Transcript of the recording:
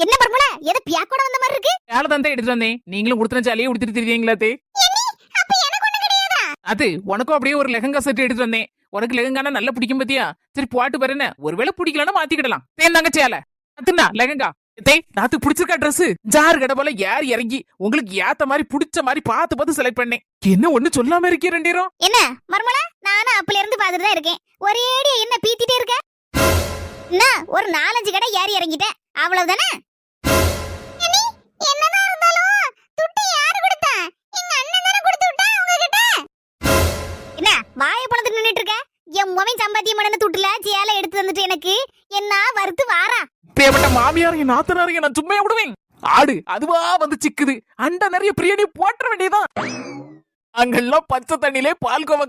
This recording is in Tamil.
சேலை தான் எடுத்துட்டு வந்தேன்? நீங்களும் உடுத்தின சேலையே உடுத்திட்டு தெரியுங்களா தே அப்ப எனக்கு ஒண்ணு கிடையாதா? அது உனக்கும் அப்படியே ஒரு லெஹங்கா செட் எடுத்துட்டு வந்தேன். உனக்கு லெஹங்கானா நல்லா பிடிக்கும் பத்தியா? சரி போட்டு பாரு என்ன? ஒருவேளை பிடிக்கலன்னா மாத்திக்கிடலாம். தேந்தாங்க சேலை. அதுனா லெஹங்கா. டேய் நாத்து பிடிச்சிருக்கா Dress? ஜாரு கடை போல யார் இறங்கி உங்களுக்கு ஏத்த மாதிரி பிடிச்ச மாதிரி பார்த்து பார்த்து செலக்ட் பண்ணேன். என்ன ஒண்ணு சொல்லாம இருக்கே ரெண்டீரும் என்ன மர்மலா நானும் அப்பல இருந்து பாத்துட்டு தான் இருக்கேன். ஒரேடி என்ன பீத்திட்டே இருக்க? என்ன ஒரு நாலஞ்சு கடை ஏறி இறங்கிட்டேன். அவ்வளவுதானே? என் முவன் துட்டுல சேலை எடுத்து வந்துட்டு எனக்கு. என்ன வறுத்து வாரா? பேப்பட்ட மாமியார் என் நான் சும்மா விடுவேன். ஆடு அதுவா வந்து சிக்குது. அண்ட நிறைய பிரியாணி போட்டுற வேண்டியதான் அங்கெல்லாம் பச்சை தண்ணியிலே பால் கோவா